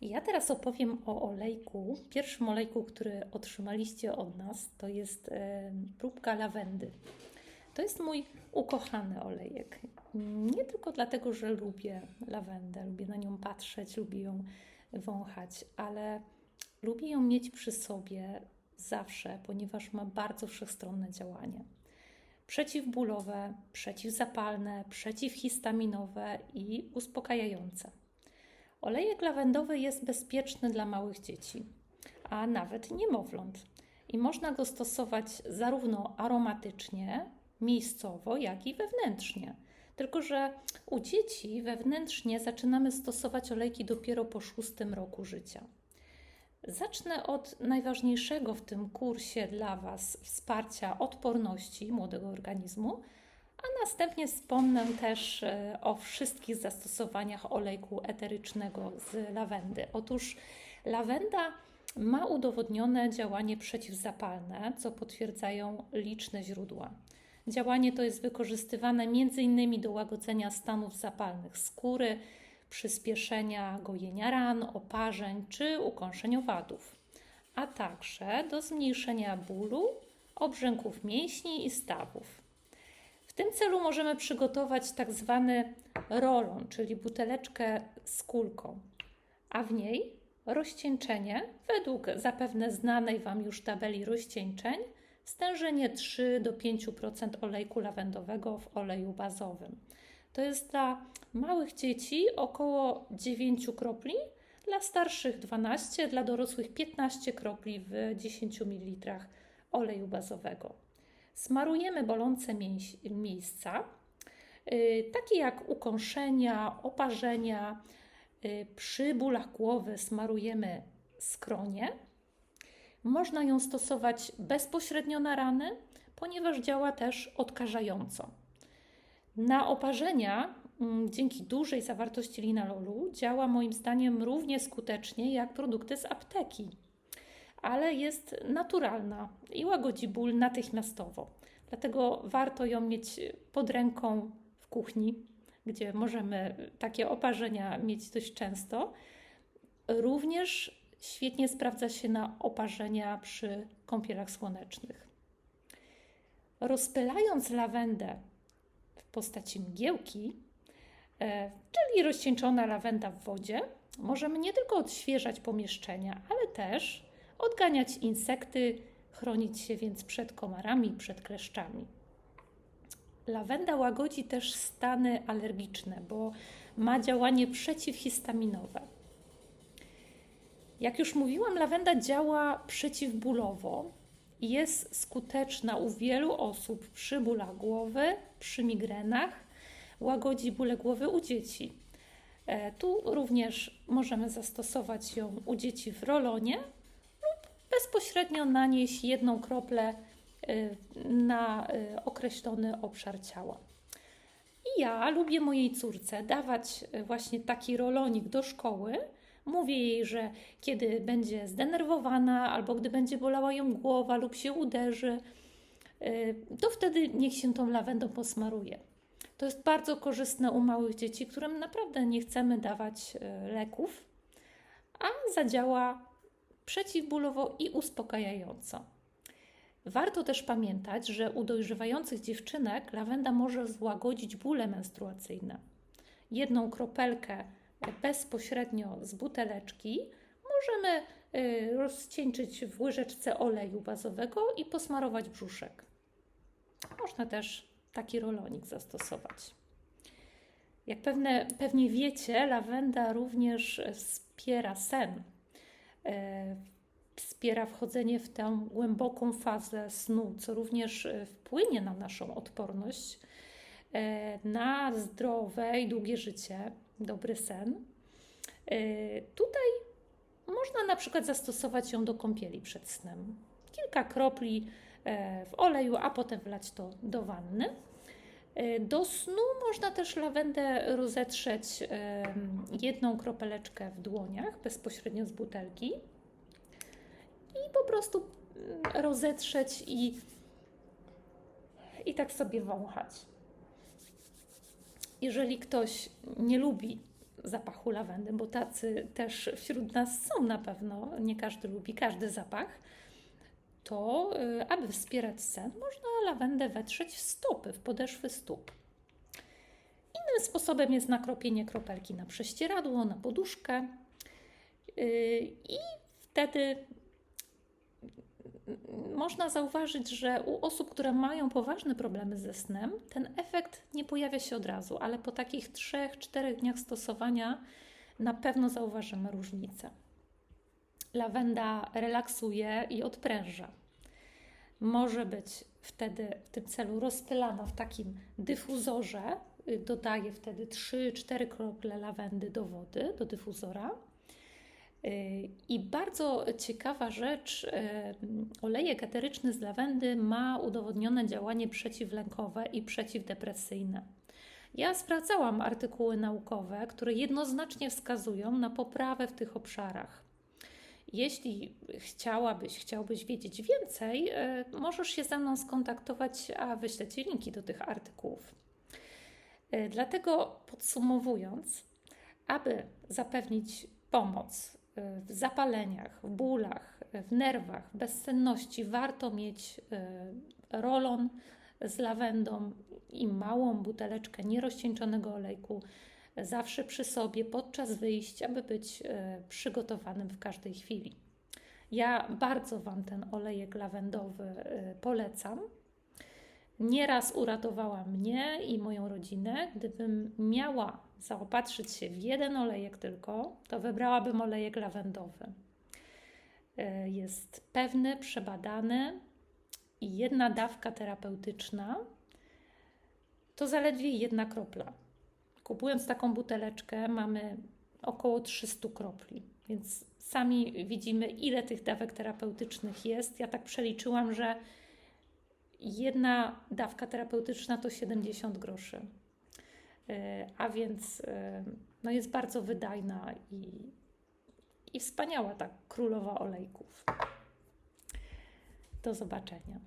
Ja teraz opowiem o olejku. Pierwszym olejku, który otrzymaliście od nas, to jest próbka lawendy. To jest mój ukochany olejek. Nie tylko dlatego, że lubię lawendę, lubię na nią patrzeć, lubię ją wąchać, ale lubię ją mieć przy sobie zawsze, ponieważ ma bardzo wszechstronne działanie. Przeciwbólowe, przeciwzapalne, przeciwhistaminowe i uspokajające. Olejek lawendowy jest bezpieczny dla małych dzieci, a nawet niemowląt. I można go stosować zarówno aromatycznie, miejscowo, jak i wewnętrznie. Tylko, że u dzieci wewnętrznie zaczynamy stosować olejki dopiero po szóstym roku życia. Zacznę od najważniejszego w tym kursie dla Was wsparcia odporności młodego organizmu, a następnie wspomnę też e, o wszystkich zastosowaniach olejku eterycznego z lawendy. Otóż lawenda ma udowodnione działanie przeciwzapalne, co potwierdzają liczne źródła. Działanie to jest wykorzystywane m.in. do łagodzenia stanów zapalnych skóry, przyspieszenia gojenia ran, oparzeń czy ukąszeń owadów, a także do zmniejszenia bólu, obrzęków mięśni i stawów. Tym celu możemy przygotować tak zwany rolon, czyli buteleczkę z kulką, a w niej rozcieńczenie według zapewne znanej Wam już tabeli rozcieńczeń stężenie 3 do 5% olejku lawendowego w oleju bazowym. To jest dla małych dzieci około 9 kropli, dla starszych 12, dla dorosłych 15 kropli w 10 ml oleju bazowego. Smarujemy bolące miejsca, y, takie jak ukąszenia, oparzenia. Y, przy bólach głowy smarujemy skronie. Można ją stosować bezpośrednio na rany, ponieważ działa też odkażająco. Na oparzenia mm, dzięki dużej zawartości linalolu działa moim zdaniem równie skutecznie jak produkty z apteki, ale jest naturalna i łagodzi ból natychmiastowo. Dlatego warto ją mieć pod ręką w kuchni, gdzie możemy takie oparzenia mieć dość często. Również świetnie sprawdza się na oparzenia przy kąpielach słonecznych. Rozpylając lawendę w postaci mgiełki, e, czyli rozcieńczona lawenda w wodzie, możemy nie tylko odświeżać pomieszczenia, ale też odganiać insekty, chronić się więc przed komarami, przed kleszczami. Lawenda łagodzi też stany alergiczne, bo ma działanie przeciwhistaminowe. Jak już mówiłam, lawenda działa przeciwbólowo i jest skuteczna u wielu osób przy bólach głowy, przy migrenach, łagodzi bóle głowy u dzieci. E, tu również możemy zastosować ją u dzieci w rolonie bezpośrednio nanieść jedną kroplę e, na e, określony obszar ciała. I ja lubię mojej córce dawać właśnie taki rolonik do szkoły, Mówię jej, że kiedy będzie zdenerwowana albo gdy będzie bolała ją głowa lub się uderzy, y, to wtedy niech się tą lawendą posmaruje. To jest bardzo korzystne u małych dzieci, którym naprawdę nie chcemy dawać y, leków, a zadziała przeciwbólowo i uspokajająco. Warto też pamiętać, że u dojrzewających dziewczynek lawenda może złagodzić bóle menstruacyjne. Jedną kropelkę bezpośrednio z buteleczki możemy y, rozcieńczyć w łyżeczce oleju bazowego i posmarować brzuszek. Można też taki rolonik zastosować. Jak pewne, pewnie wiecie, lawenda również wspiera sen. E, wspiera wchodzenie w tę głęboką fazę snu, co również e, wpłynie na naszą odporność, e, na zdrowe i długie życie dobry sen. Tutaj można na przykład zastosować ją do kąpieli przed snem. Kilka kropli w oleju, a potem wlać to do wanny. E, do snu można też lawendę rozetrzeć jedną kropeleczkę w dłoniach bezpośrednio z butelki. I po prostu mm, rozetrzeć i, i tak sobie wąchać. Jeżeli ktoś nie lubi zapachu lawendy, bo tacy też wśród nas są na pewno, nie każdy lubi każdy zapach, to y, aby wspierać sen, można lawendę wetrzeć w stopy, w podeszwy stóp. Innym sposobem jest nakropienie kropelki na prześcieradło, na poduszkę y, i wtedy można zauważyć, że u osób, które mają poważne problemy ze snem, ten efekt nie pojawia się od razu, ale po takich 3-4 dniach stosowania na pewno zauważymy różnicę. Lawenda relaksuje i odpręża. Może być wtedy w tym celu rozpylana w takim dyfuzorze. Dodaję wtedy 3-4 krople lawendy do wody, do dyfuzora i bardzo ciekawa rzecz, olejek eteryczny z lawendy ma udowodnione działanie przeciwlękowe i przeciwdepresyjne. Ja sprawdzałam artykuły naukowe, które jednoznacznie wskazują na poprawę w tych obszarach. Jeśli chciałabyś, chciałbyś wiedzieć więcej, e, możesz się ze mną skontaktować, a wyślę Ci linki do tych artykułów. E, dlatego podsumowując, aby zapewnić pomoc w zapaleniach, w bólach, w nerwach, w bezsenności warto mieć e, rolon z lawendą i małą buteleczkę nierozcieńczonego olejku zawsze przy sobie podczas wyjść, aby być e, przygotowanym w każdej chwili. Ja bardzo Wam ten olejek lawendowy e, polecam. Nieraz uratowała mnie i moją rodzinę. Gdybym miała zaopatrzyć się w jeden olejek tylko, to wybrałabym olejek lawendowy. E, jest pewny, przebadany i jedna dawka terapeutyczna to zaledwie jedna kropla. Kupując taką buteleczkę, mamy około 300 kropli, więc sami widzimy, ile tych dawek terapeutycznych jest. Ja tak przeliczyłam, że jedna dawka terapeutyczna to 70 groszy. E, a więc e, no jest bardzo wydajna i, i wspaniała ta królowa olejków. Do zobaczenia.